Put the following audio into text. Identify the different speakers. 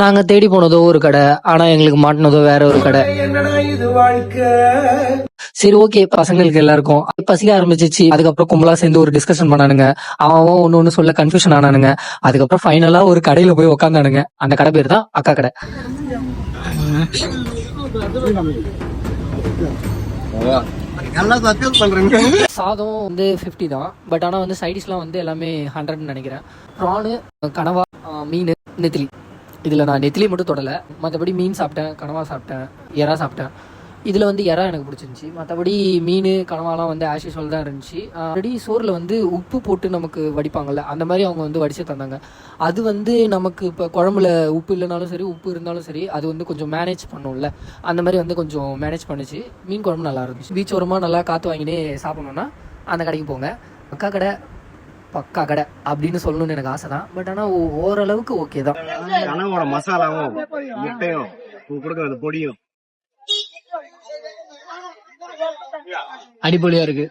Speaker 1: நாங்க தேடி போனதோ ஒரு கடை ஆனா எங்களுக்கு மாட்டினதோ வேற ஒரு கடை. சரி ஓகே பசங்களுக்கு எல்லாருக்கும். பசிக்க ஆரம்பிச்சிச்சு. அதுக்கப்புறம் கும்பலா சேர்ந்து ஒரு டிஸ்கஷன் பண்ணானுங்க. அவன் அவன் ஒண்ணு சொல்ல கன்ஃபியூஷன் ஆனானுங்க. அதுக்கப்புறம் ஃபைனலா ஒரு கடையில போய் உக்காந்தானுங்க. அந்த கடை பேர் தான் அக்கா கடை. சாதம் வந்து ஃபிஃப்டி தான். பட் ஆனால் வந்து சைடிஷ்லாம் வந்து எல்லாமே ஹண்ட்ரட்னு நினைக்கிறேன். ப்ரானு கனவா மீன் நெத்திலி. இதில் நான் நெத்திலி மட்டும் தொடலை. மற்றபடி மீன் சாப்பிட்டேன் கனவா சாப்பிட்டேன் எறா சாப்பிட்டேன். இதில் வந்து எறா எனக்கு பிடிச்சிருந்துச்சி. மற்றபடி மீன் கனவாலாம் வந்து ஆஷ் யூஸ்வல் தான் இருந்துச்சு. ஆல்ரெடி சோறில் வந்து உப்பு போட்டு நமக்கு வடிப்பாங்கல்ல அந்த மாதிரி அவங்க வந்து வடித்து தந்தாங்க. அது வந்து நமக்கு இப்போ குழம்புல உப்பு இல்லைனாலும் சரி உப்பு இருந்தாலும் சரி அது வந்து கொஞ்சம் மேனேஜ் பண்ணும்ல. அந்த மாதிரி வந்து கொஞ்சம் மேனேஜ் பண்ணுச்சு. மீன் குழம்பு நல்லா இருந்துச்சு. பீச் ஓரமாக நல்லா காற்று வாங்கினே சாப்பிட்ணுன்னா அந்த கடைக்கு போங்க. அக்கா கடை பக்கா கடை அப்படின்னு சொல்லணும்னு எனக்கு ஆசை தான் பட் ஆனால் ஓரளவுக்கு ஓகே தான்.
Speaker 2: கனவோட மசாலாவும் முட்டையும் கொடுக்கறது பொடியும்.
Speaker 1: அடிப்பொலியாக இருக்குது